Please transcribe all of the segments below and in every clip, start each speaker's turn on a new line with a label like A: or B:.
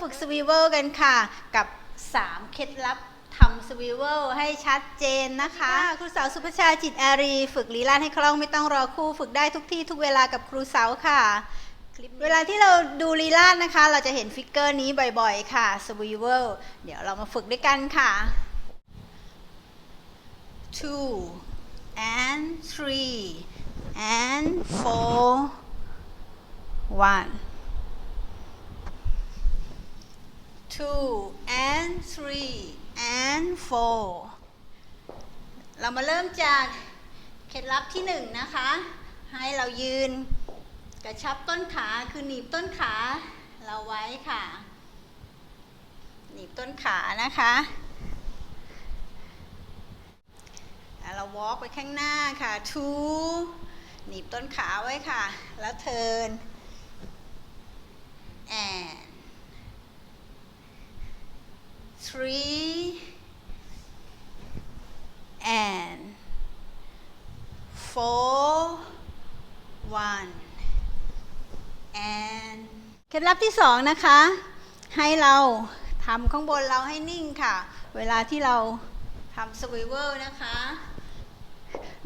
A: ฝึกสวีเวลกันค่ะ กับ 3 เคล็ดลับทำสวีเวลให้ชัดเจนนะคะ ครูสาวสุภชาจิตอารี ฝึกลีลาดให้คล่องไม่ต้องรอครูฝึกได้ทุกที่ทุกเวลากับครูเสาค่ะเวลาที่เราดูลีลาดนะคะ เราจะเห็นฟิกเกอร์นี้บ่อยๆ ค่ะสวีเวลเดี๋ยวเรามาฝึกด้วยกันค่ะ two and three and four one two and three and four เรามาเริ่มจากเคล็ดลับที่หนึ่งนะคะ ให้เรายืนกระชับต้นขาคือหนีบต้นขาเราไว้ค่ะ หนีบต้นขานะคะแล้วเรา walk ไปข้างหน้าค่ะ two หนีบต้นขาไว้ค่ะ แล้ว turn and three and four one and เคล็ดลับที่สองนะคะ ให้เราทำข้างบนเราให้นิ่งค่ะ เวลาที่เราทำสวีเวอร์นะคะ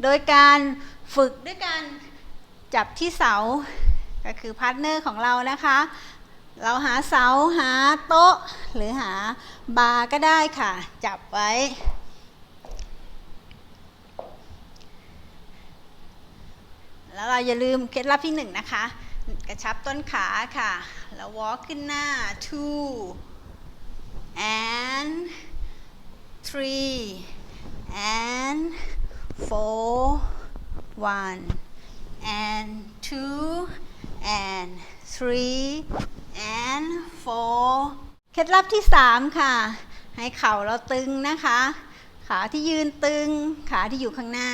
A: โดยการฝึกด้วยการจับที่เสา ก็คือพาร์ทเนอร์ของเรานะคะ เราหาเสาหาโต๊ะ หรือหาบาร์ก็ได้ค่ะ จับไว้ แล้วเราอย่าลืมเคล็ดลับที่หนึ่งนะคะ กระชับต้นขาค่ะ แล้ว walk ขึ้นหน้า two and three and four one and two and three and four เคล็ดลับที่สามค่ะ ให้เข่าเราตึงนะคะ ขาที่ยืนตึง ขาที่อยู่ข้างหน้า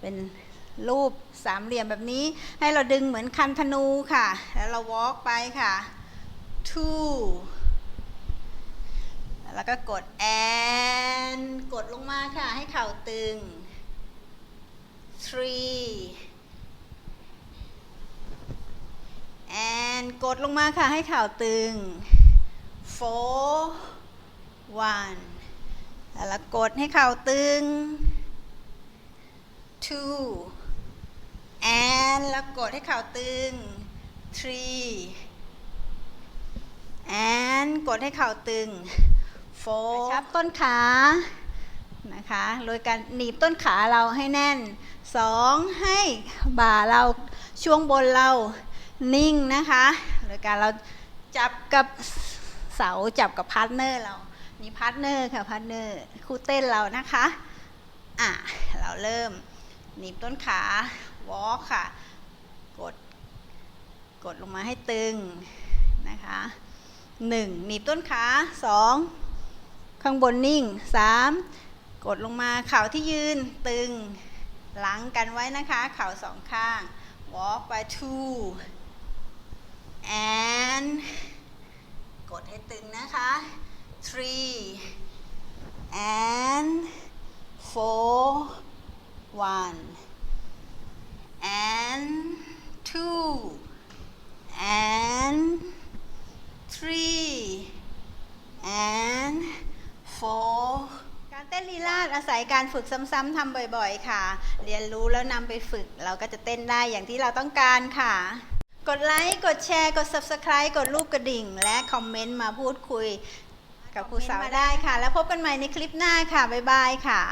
A: เป็นรูปสามเหลี่ยมแบบนี้ ให้เราดึงเหมือนคันธนูค่ะ แล้วเรา walk ไปค่ะ two แล้วก็กด and กดลงมาค่ะ ให้เข่าตึง three and กดลงมาค่ะ ให้เข่าตึง four one แล้วกดให้เข่าตึง two and แล้วกดให้เข่าตึง three and กดให้เข่าตึง four ชับต้นขานะคะโดยการหนีบต้นขาเราให้แน่นสองให้บ่าเราช่วงบนเรา นิ่งนะคะโดยการเราจับกับเสาจับกับพาร์ทเนอร์เรานี่พาร์ทเนอร์ค่ะพาร์ทเนอร์คู่เต้นเรานะคะอะเราเริ่มหนีบต้นขาวอล์กค่ะ กด กดลงมาให้ตึงนะคะหนึ่งหนีบต้นขาสองข้างบนนิ่งสามกดลงมาเข่าที่ยืนตึงหลังกันไว้นะคะ เข่าสองข้าง walk ไป two and กดให้ตึงนะคะ three and four one and two and three and four การเต้นลีลาดอาศัยการฝึกซ้ำๆทำบ่อยๆ ค่ะ เรียนรู้แล้วนำไปฝึก เราก็จะเต้นได้อย่างที่เราต้องการค่ะ กดไลค์ กดแชร์ กด Subscribe กดรูปกระดิ่ง และคอมเมนต์มาพูดคุย กับครูสาวได้ค่ะ แล้วพบกันใหม่ในคลิปหน้าค่ะ บ๊ายบายค่ะ